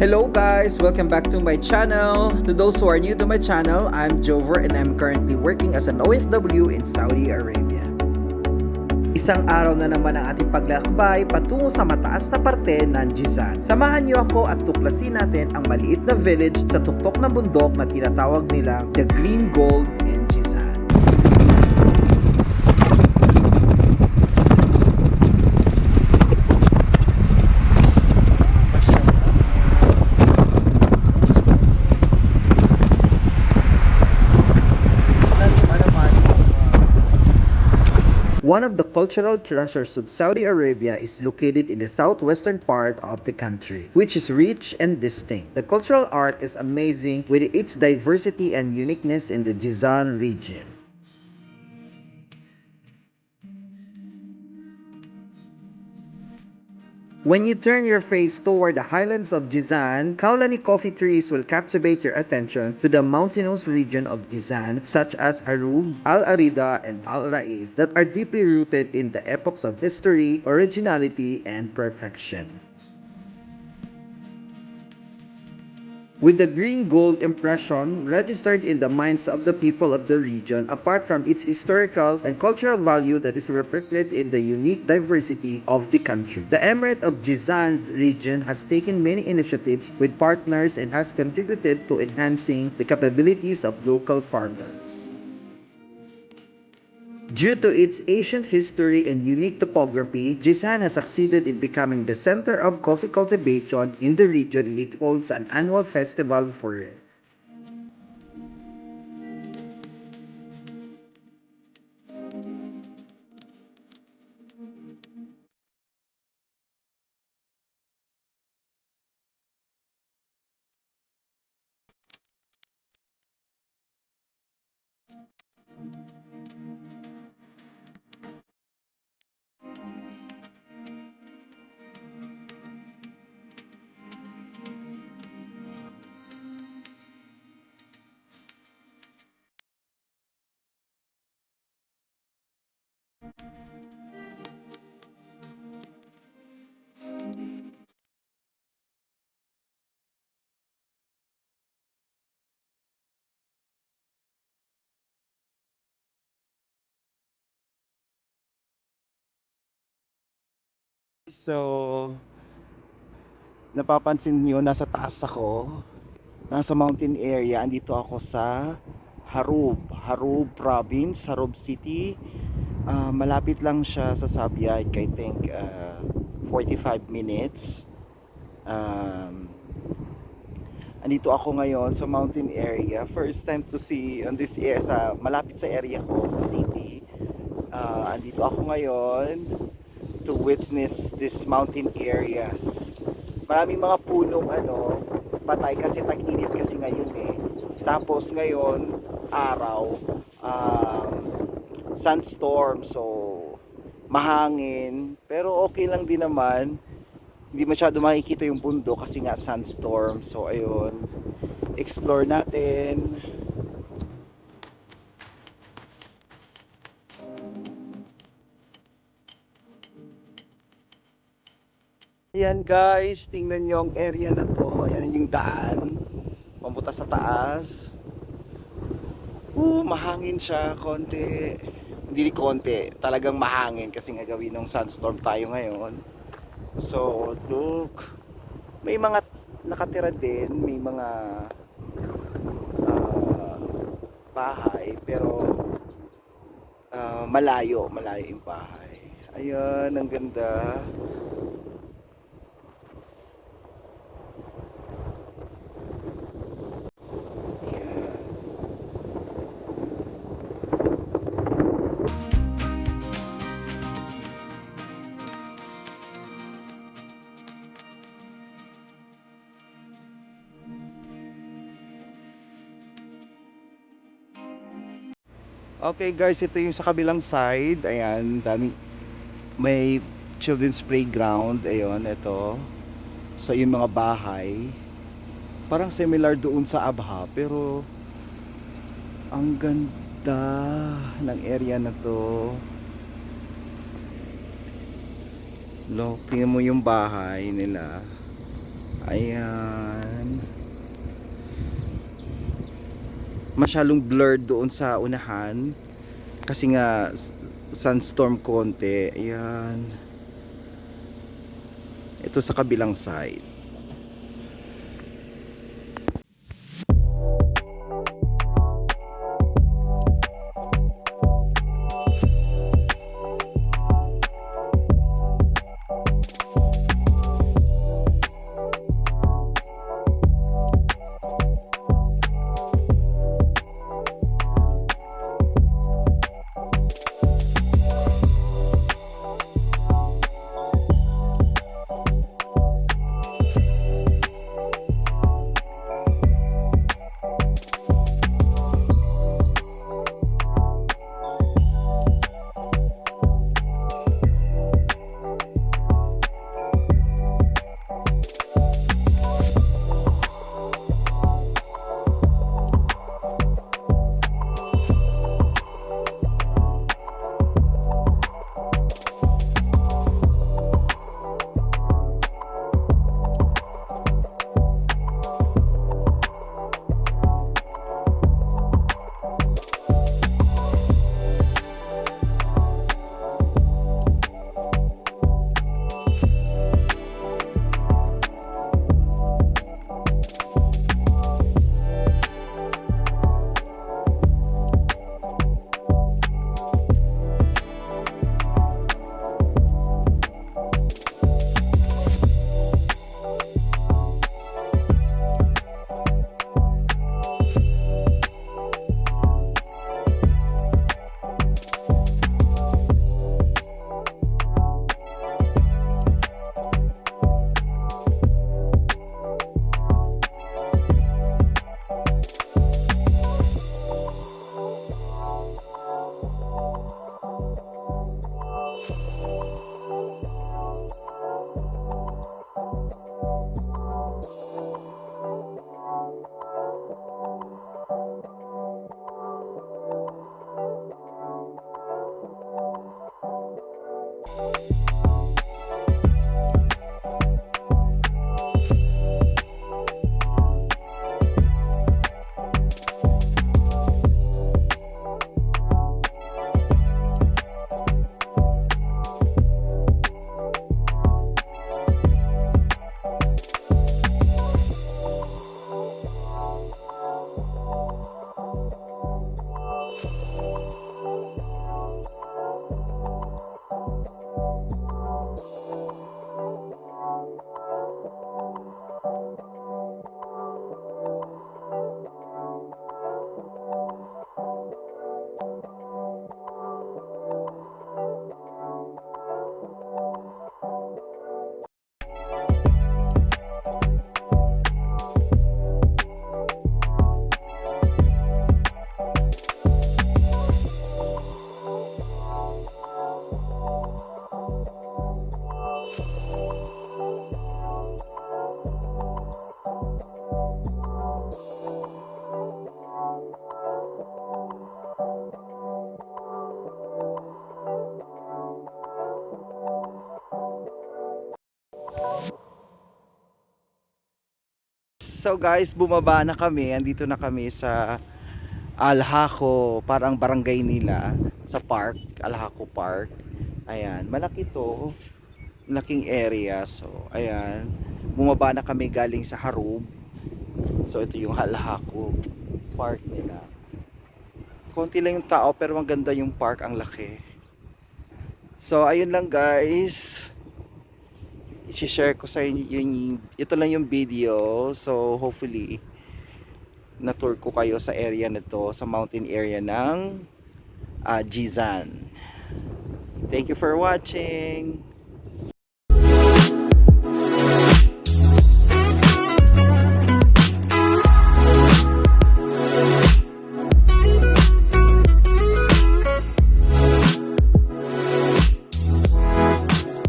Hello guys! Welcome back to my channel! To those who are new to my channel, I'm Jover and I'm currently working as an OFW in Saudi Arabia. Isang araw na naman ang ating paglakbay patungo sa mataas na parte ng Jizan. Samahan niyo ako at tuklasin natin ang maliit na village sa tuktok ng bundok na tinatawag nilang The Green Gold in One of the cultural treasures of Saudi Arabia is located in the southwestern part of the country, which is rich and distinct. The cultural art is amazing with its diversity and uniqueness in the Jizan region. When you turn your face toward the highlands of Jizan, Kaulani coffee trees will captivate your attention to the mountainous region of Jizan, such as Harub, Al Arida, and Al Raid, that are deeply rooted in the epochs of history, originality, and perfection. With the green gold impression registered in the minds of the people of the region, apart from its historical and cultural value that is reflected in the unique diversity of the country. The Emirate of Jizan region has taken many initiatives with partners and has contributed to enhancing the capabilities of local farmers. Due to its ancient history and unique topography, Jizan has succeeded in becoming the center of coffee cultivation in the region and it holds an annual festival for it. So, napapansin niyo nasa taas ako. Nasa mountain area. Andito ako sa Harub. Harub province, Harub city. Ah, malapit lang siya sa Sabiat. I think ah, 45 minutes. Um, andito ako ngayon sa mountain area. First time to see on this area sa malapit sa area ko sa city. Ah, andito ako ngayon to witness this mountain areas. Maraming mga punong ano, patay kasi tag-init kasi ngayon eh. Tapos ngayon, araw, um, sunstorm, so mahangin. Pero okay lang din naman. Hindi masyado makikita yung bundok kasi nga sunstorm. So ayun, explore natin. Ayan guys, tingnan nyo ang area na to. Ayan yung daan. Pamunta sa taas. Uh, mahangin siya, konti. Hindi konti, talagang mahangin kasi nga gawin ng sunstorm tayo ngayon. So, look. May mga nakatira din, may mga ah, bahay, pero ah, malayo, malayo yung bahay. Ayan, ang ganda. Okay guys, ito yung sa kabilang side. Ayan, dami may children's playground. Ayun, ito. So yung mga bahay. Parang similar doon sa Abha, pero ang ganda ng area na to. Tingnan mo yung bahay nila. Ayan. Masyalong blurred doon sa unahan kasi nga s- sunstorm konti. Ayan. Ito sa kabilang side. So guys, bumaba na kami. Andito na kami sa Alhaco, parang barangay nila sa park, Alhaco Park. Ayan, malaki to. Malaking area. So, ayan. Bumaba na kami galing sa Harub. So, ito yung Alhaco Park nila. Konti lang yung tao pero maganda yung park, ang laki. So, ayun lang guys i-share ko sa inyo yung, ito lang yung video. So hopefully na tour ko kayo sa area nito sa mountain area ng uh, Jizan. Thank you for watching